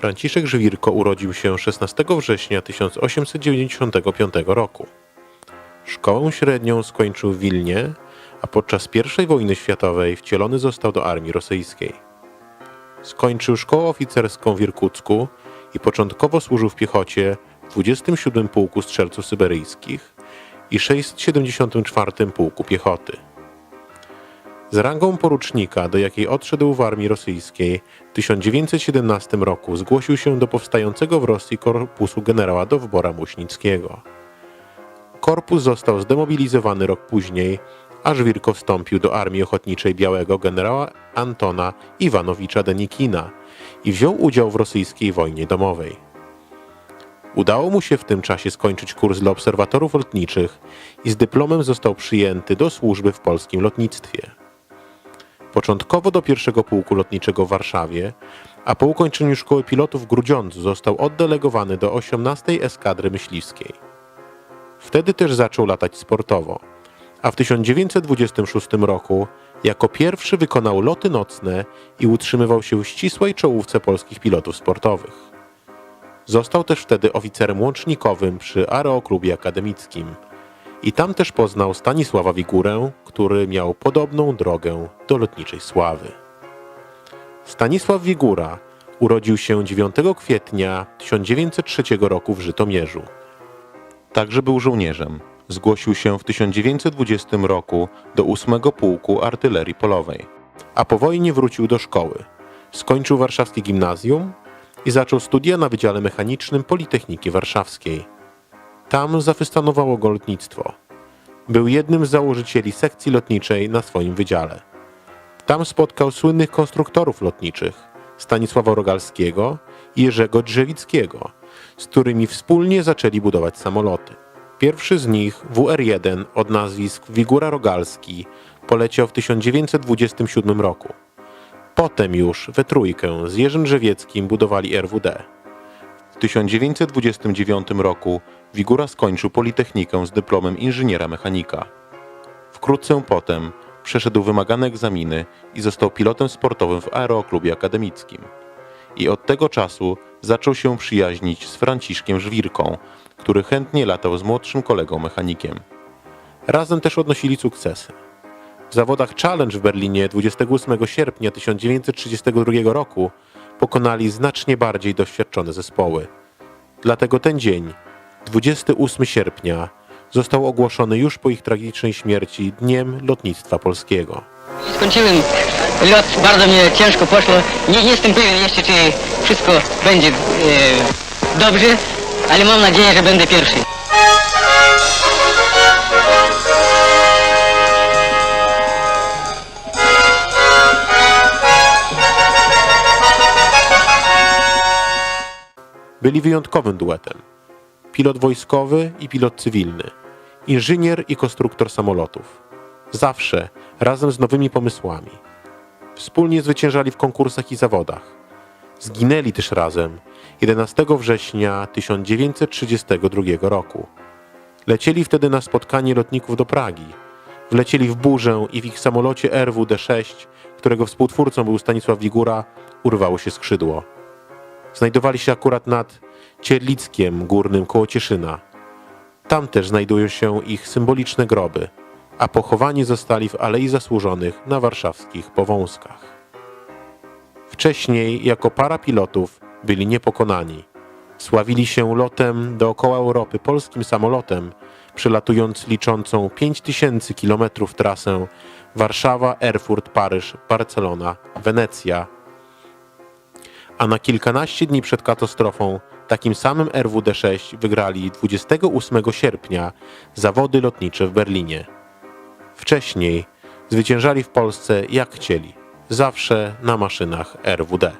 Franciszek Żwirko urodził się 16 września 1895 roku. Szkołę średnią skończył w Wilnie, a podczas I wojny światowej wcielony został do armii rosyjskiej. Skończył szkołę oficerską w Irkucku i początkowo służył w piechocie w 27 Pułku Strzelców Syberyjskich i 674 Pułku Piechoty. Z rangą porucznika, do jakiej odszedł w armii rosyjskiej, w 1917 roku zgłosił się do powstającego w Rosji korpusu generała Dowbora Muśnickiego. Korpus został zdemobilizowany rok później, a Żwirko wstąpił do Armii Ochotniczej Białego generała Antona Iwanowicza Denikina i wziął udział w rosyjskiej wojnie domowej. Udało mu się w tym czasie skończyć kurs dla obserwatorów lotniczych i z dyplomem został przyjęty do służby w polskim lotnictwie. Początkowo do pierwszego pułku lotniczego w Warszawie, a po ukończeniu szkoły pilotów w Grudziądzu został oddelegowany do 18 Eskadry Myśliwskiej. Wtedy też zaczął latać sportowo, a w 1926 roku jako pierwszy wykonał loty nocne i utrzymywał się w ścisłej czołówce polskich pilotów sportowych. Został też wtedy oficerem łącznikowym przy Aeroklubie Akademickim i tam też poznał Stanisława Wigurę, który miał podobną drogę do lotniczej sławy. Stanisław Wigura urodził się 9 kwietnia 1903 roku w Żytomierzu. Także był żołnierzem. Zgłosił się w 1920 roku do 8 Pułku Artylerii Polowej, a po wojnie wrócił do szkoły. Skończył warszawskie gimnazjum i zaczął studia na Wydziale Mechanicznym Politechniki Warszawskiej. Tam zafystanowało go lotnictwo. Był jednym z założycieli sekcji lotniczej na swoim wydziale. Tam spotkał słynnych konstruktorów lotniczych Stanisława Rogalskiego i Jerzego Drzewickiego, z którymi wspólnie zaczęli budować samoloty. Pierwszy z nich, WR-1 od nazwisk Wigura Rogalski, poleciał w 1927 roku. Potem już we trójkę z Jerzym Drzewieckim budowali RWD. W 1929 roku Wigura skończył Politechnikę z dyplomem inżyniera mechanika. Wkrótce potem przeszedł wymagane egzaminy i został pilotem sportowym w Aeroklubie Akademickim. I od tego czasu zaczął się przyjaźnić z Franciszkiem Żwirką, który chętnie latał z młodszym kolegą mechanikiem. Razem też odnosili sukcesy. W zawodach Challenge w Berlinie 28 sierpnia 1932 roku pokonali znacznie bardziej doświadczone zespoły. Dlatego ten dzień, 28 sierpnia, został ogłoszony już po ich tragicznej śmierci Dniem Lotnictwa Polskiego. Skończyłem lot, bardzo mnie ciężko poszło. Nie, nie jestem pewien jeszcze, czy wszystko będzie e, dobrze, ale mam nadzieję, że będę pierwszy. Byli wyjątkowym duetem. Pilot wojskowy i pilot cywilny. Inżynier i konstruktor samolotów. Zawsze razem z nowymi pomysłami. Wspólnie zwyciężali w konkursach i zawodach. Zginęli też razem 11 września 1932 roku. Lecieli wtedy na spotkanie lotników do Pragi. Wlecieli w burzę i w ich samolocie RWD-6, którego współtwórcą był Stanisław Wigura, urwało się skrzydło. Znajdowali się akurat nad Cierlickiem Górnym koło Cieszyna. Tam też znajdują się ich symboliczne groby, a pochowani zostali w Alei Zasłużonych na warszawskich Powązkach. Wcześniej jako para pilotów byli niepokonani. Sławili się lotem dookoła Europy polskim samolotem, przelatując liczącą 5000 km trasę Warszawa, Erfurt, Paryż, Barcelona, Wenecja, a na kilkanaście dni przed katastrofą takim samym RWD-6 wygrali 28 sierpnia zawody lotnicze w Berlinie. Wcześniej zwyciężali w Polsce jak chcieli, zawsze na maszynach RWD.